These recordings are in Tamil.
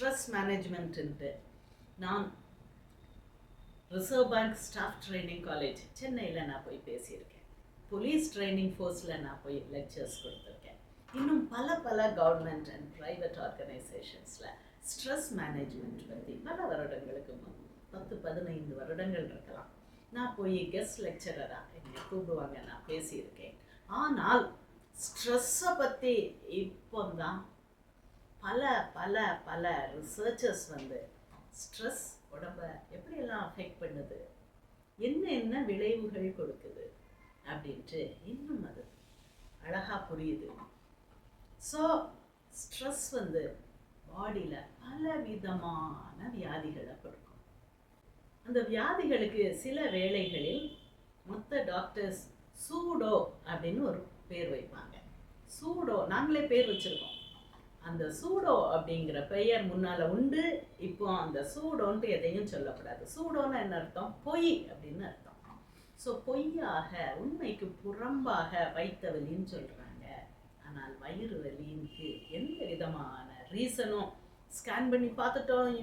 ஸ்ட்ரெஸ் மேனேஜ்மெண்ட்டுன்ட்டு நான் reserve bank staff training college சென்னையில் நான் போய் பேசியிருக்கேன். போலீஸ் ட்ரைனிங் ஃபோர்ஸில் நான் போய் லெக்சர்ஸ் கொடுத்துருக்கேன். இன்னும் பல பல கவர்மெண்ட் அண்ட் ப்ரைவேட் ஆர்கனைசேஷன்ஸில் ஸ்ட்ரெஸ் மேனேஜ்மெண்ட் பற்றி பல வருடங்களுக்கு முன் பத்து பதினைந்து வருடங்கள் இருக்கலாம். நான் போய் கெஸ்ட் லெக்சரராக என்னை கூப்பிடுவாங்க நான் பேசியிருக்கேன். ஆனால் ஸ்ட்ரெஸ்ஸை பற்றி இப்போ தான் பல பல பல ரிசர்ச்சர்ஸ் வந்து ஸ்ட்ரெஸ் உடம்ப எப்படியெல்லாம் அஃபெக்ட் பண்ணுது? என்ன என்ன விளைவுகள் கொடுக்குது? அப்படின்ட்டு இன்னும் அது அழகாக புரியுது. ஸோ ஸ்ட்ரெஸ் வந்து பாடியில் பல விதமான வியாதிகளை கொடுக்கும். அந்த வியாதிகளுக்கு சில வேளைகளில் மொத்த டாக்டர்ஸ் சூடோ அப்படின்னு ஒரு பேர் வைப்பாங்க. சூடோ நாங்களே பேர் வச்சுருக்கோம். அந்த சூடோ அப்படிங்கிற பெயர் முன்னால் உண்டு இப்போ அந்த சூடோன்ட்டு எதையும் சொல்லக்கூடாது. சூடோன்னு என்ன அர்த்தம்? பொய் அப்படின்னு அர்த்தம். ஸோ பொய்யாக உண்மைக்கு புறம்பாக வைத்த வலின்னு சொல்கிறாங்க ஆனால் வயிறு வலின்னுக்கு எந்த விதமான ரீசனும் ஸ்கேன் பண்ணி பார்த்துட்டோம்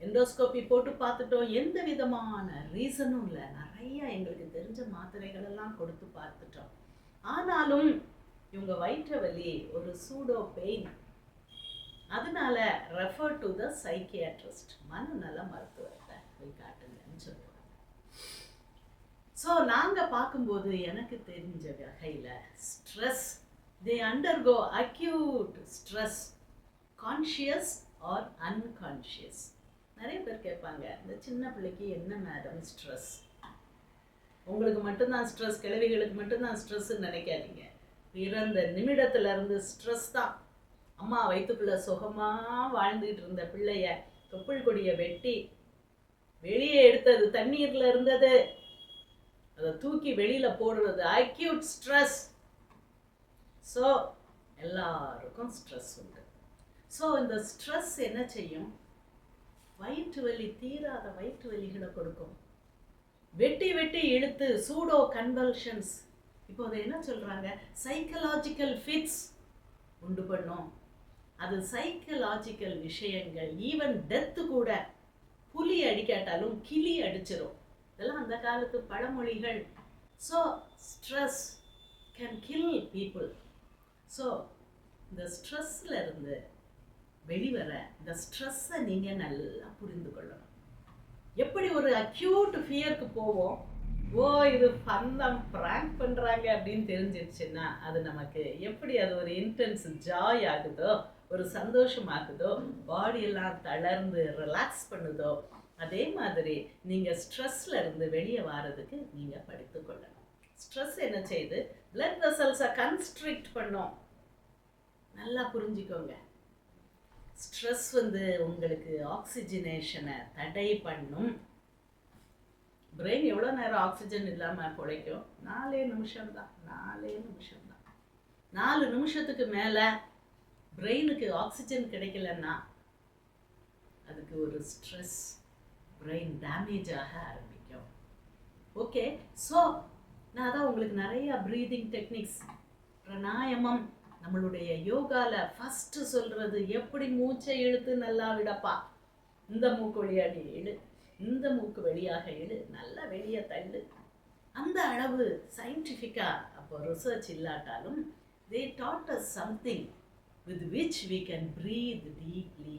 எண்டோஸ்கோப்பி போட்டு பார்த்துட்டோம் எந்த விதமான ரீசனும் இல்லை. நிறைய எங்களுக்கு தெரிஞ்ச மாத்திரைகள் எல்லாம் கொடுத்து பார்த்துட்டோம். ஆனாலும் இவங்க வயிற்று வலி ஒரு சூடோ பெயின் அதனால ரெஃபர் டு த சைக்கியாட்ரிஸ்ட் மனநல மருத்துவத்தை போய் காட்டுங்கன்னு சொல்லுவாங்க. ஸோ நாங்கள் பார்க்கும்போது எனக்கு தெரிஞ்ச வகையில் stress they undergo acute stress conscious or unconscious நிறைய பேர் கேட்பாங்க இந்த சின்ன பிள்ளைக்கு என்ன மேடம் ஸ்ட்ரெஸ் உங்களுக்கு மட்டும்தான் ஸ்ட்ரெஸ் கிழவிகளுக்கு மட்டும்தான் ஸ்ட்ரெஸ்ன்னு நினைக்காதீங்க. பிறந்த நிமிடத்துல இருந்து ஸ்ட்ரெஸ் தான். அம்மா வயிற்றுக்குள்ள சுகமா வாழ்ந்துகிட்டு இருந்த பிள்ளைய தொப்புள் கொடியை வெட்டி வெளியே எடுத்தது தண்ணீர்ல இருந்தது. அதை தூக்கி வெளியில போடுறது அக்யூட் ஸ்ட்ரெஸ் ஸோ எல்லாருக்கும் ஸ்ட்ரெஸ் உண்டு. ஸோ இந்த ஸ்ட்ரெஸ் என்ன செய்யும்? வயிற்று வலி தீராத வயிற்று வலிகளை கொடுக்கும். வெட்டி வெட்டி இழுத்து சூடோ கன்வல்ஷன்ஸ் இப்போ அதை என்ன சொல்றாங்க? சைக்கலாஜிக்கல் ஃபிட்ஸ் உண்டு பண்ணும். அது சைக்கலாஜிக்கல் விஷயங்கள். ஈவன் டெத்து கூட புலி அடிக்காட்டாலும் கிளி அடிச்சிடும் இதெல்லாம் அந்த காலத்து பழமொழிகள். So stress can kill people so இந்த ஸ்ட்ரெஸ்ஸில் இருந்து வெளிவர இந்த ஸ்ட்ரெஸ்ஸை நீங்கள் நல்லா புரிந்து கொள்ளணும். எப்படி ஒரு அக்யூட் ஃபியருக்கு போவோம்? ஓ இது ஃபந்தம் ப்ராங்க் பண்ணுறாங்க அப்படின்னு தெரிஞ்சிருச்சுன்னா அது நமக்கு எப்படி அது ஒரு இன்டென்ஸ் ஜாய் ஆகுதோ ஒரு சந்தோஷம் ஆகுதோ பாடியெல்லாம் தளர்ந்து ரிலாக்ஸ் பண்ணுதோ அதே மாதிரி நீங்கள் ஸ்ட்ரெஸ்ல இருந்து வெளியே வாரதுக்கு நீங்கள் படித்துக்கொள்ளணும் ஸ்ட்ரெஸ் என்ன செய்யுது? பிளட் வெசல்ஸை கன்ஸ்ட்ரிக்ட் பண்ணும். நல்லா புரிஞ்சுக்கோங்க. ஸ்ட்ரெஸ் வந்து உங்களுக்கு ஆக்சிஜனேஷனை தடை பண்ணும். பிரெயின் எவ்வளோ நேரம் ஆக்சிஜன் இல்லாமல் பிழைக்கும்? நாலே நிமிஷம் தான் நாலே நிமிஷம் தான் நாலு நிமிஷத்துக்கு மேலே பிரெயினுக்கு ஆக்சிஜன் கிடைக்கலன்னா அதுக்கு ஒரு ஸ்ட்ரெஸ் பிரெயின் டேமேஜ் ஆக ஆரம்பிக்கும். ஓகே ஸோ நான் அதான் உங்களுக்கு நிறைய ப்ரீதிங் டெக்னிக்ஸ் பிராணாயாமம் நம்மளுடைய யோகாவில் ஃபஸ்ட்டு சொல்கிறது எப்படி மூச்சை இழுத்து நல்லா விடப்பா? இந்த மூக்கொழியாடி இழு இந்த மூக்கு வெளியாக இழு நல்லா வெளியே தள்ளு. அந்த அளவு சயின்டிஃபிக்காக அப்போ ரிசர்ச் இல்லாட்டாலும் they that as something with which we can breathe deeply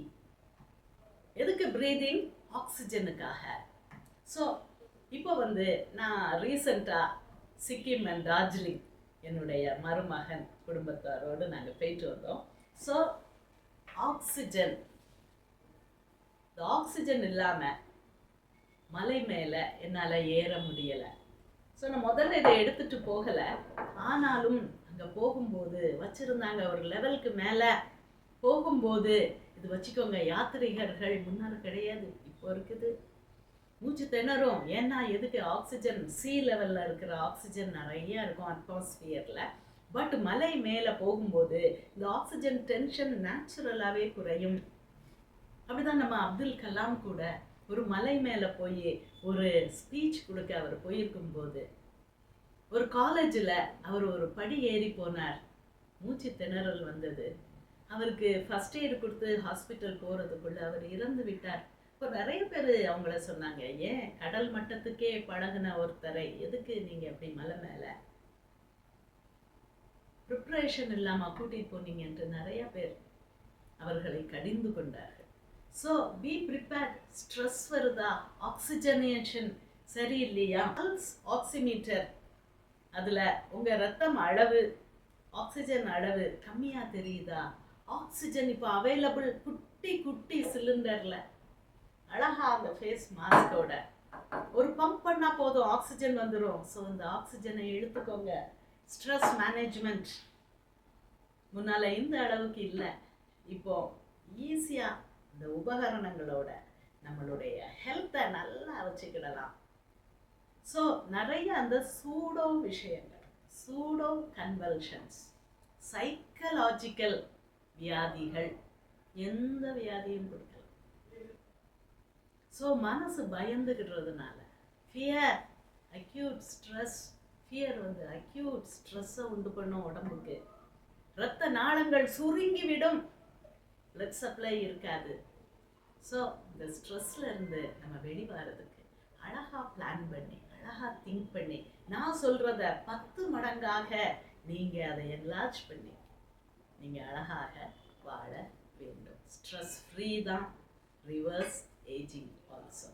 எதுக்கு ப்ரீதிங் ஆக்சிஜனுக்காக ஸோ இப்போ வந்து நான் ரீசண்டாக சிக்கிம் அண்ட் டார்ஜிலிங் என்னுடைய மருமகன் குடும்பத்தாரோடு நாங்கள் போயிட்டு வந்தோம். ஸோ ஆக்சிஜன் இந்த ஆக்சிஜன் இல்லாமல் மலை மேலே என்னால் ஏற முடியலை. ஸோ நான் முதல்ல இதை எடுத்துட்டு போகலை. ஆனாலும் அங்கே போகும்போது வச்சுருந்தாங்க ஒரு லெவலுக்கு மேலே. போகும்போது இது வச்சுக்கோங்க யாத்ரீகர்கள் முன்னால் கிடையாது. இப்போ இருக்குது. மூச்சு திணறும். ஏன்னா எதுக்கு? ஆக்சிஜன் சி லெவலில் இருக்கிற ஆக்சிஜன் நிறைய இருக்கும் அட்மாஸ்பியரில் பட் மலை மேலே போகும்போது இந்த ஆக்சிஜன் டென்ஷன் நேச்சுரலாகவே குறையும். அப்படிதான் நம்ம அப்துல் கலாம் கூட ஒரு மலை மேலே போய் ஒரு ஸ்பீச் கொடுக்க அவர் போயிருக்கும் போது ஒரு காலேஜில் அவர் ஒரு படி ஏறி போனார். மூச்சு திணறல் வந்தது. அவருக்கு ஃபர்ஸ்ட் எய்டு கொடுத்து ஹாஸ்பிட்டல் போகிறதுக்குள்ளே அவர் இறந்து விட்டார். இப்போ நிறைய பேர் அவங்கள சொன்னாங்க ஏன் கடல் மட்டத்துக்கே பழகுன ஒருத்தரை எதுக்கு நீங்கள் அப்படி மலை மேலே? ப்ரிப்ரேஷன் இல்லாமல் கூட்டிகிட்டு போனீங்க என்று நிறைய பேர் அவர்களை கடிந்து கொண்டார்கள். ஸோ பி ப்ரிப்பேர் ஸ்ட்ரெஸ் வருதா? ஆக்சிஜனேஷன் சரியில்லையா? பல்ஸ் ஆக்சிமீட்டர் அதில் உங்கள் ரத்தம் அளவு ஆக்சிஜன் அளவு கம்மியாக தெரியுதா? ஆக்சிஜன் இப்போ அவைலபிள் குட்டி குட்டி சிலிண்டரில் அழகாக அந்த ஃபேஸ் மாஸ்கோட ஒரு பம்ப் பண்ணால் போதும் ஆக்சிஜன் வந்துடும் ஸோ இந்த ஆக்சிஜனை எடுத்துக்கோங்க. ஸ்ட்ரெஸ் மேனேஜ்மெண்ட் முன்னால் இந்த அளவுக்கு இல்லை. இப்போ ஈஸியாக இந்த உபகரணங்களோட நம்மளுடைய ஹெல்த்தை நல்லா வச்சுக்கிடலாம். ஸோ நிறைய அந்த சூடோ விஷயங்கள் சூடோ கன்வல்ஷன்ஸ் சைக்கலாஜிக்கல் வியாதிகள் எந்த வியாதியும் கொடுக்கலாம் ஸோ மனசு பயந்துக்கிடுறதுனால ஃபியர் அக்யூட் ஸ்ட்ரெஸ் ஃபியர் வந்து அக்யூட் ஸ்ட்ரெஸ்ஸை உண்டு பண்ணும் உடம்புக்கு. இரத்த நாளங்கள் சுருங்கிவிடும் பிளட் சப்ளை இருக்காது. ஸோ இந்த ஸ்ட்ரெஸ்ல இருந்து நம்ம வெளிவரதுக்கு அழகாக பிளான் பண்ணி அழகாக திங்க் பண்ணி நான் சொல்றத பத்து மடங்காக நீங்க அதை என்லார்ஜ் பண்ணி நீங்க அழகாக வாழ வேண்டும். ஸ்ட்ரெஸ் ஃப்ரீ தான். Reverse ageing also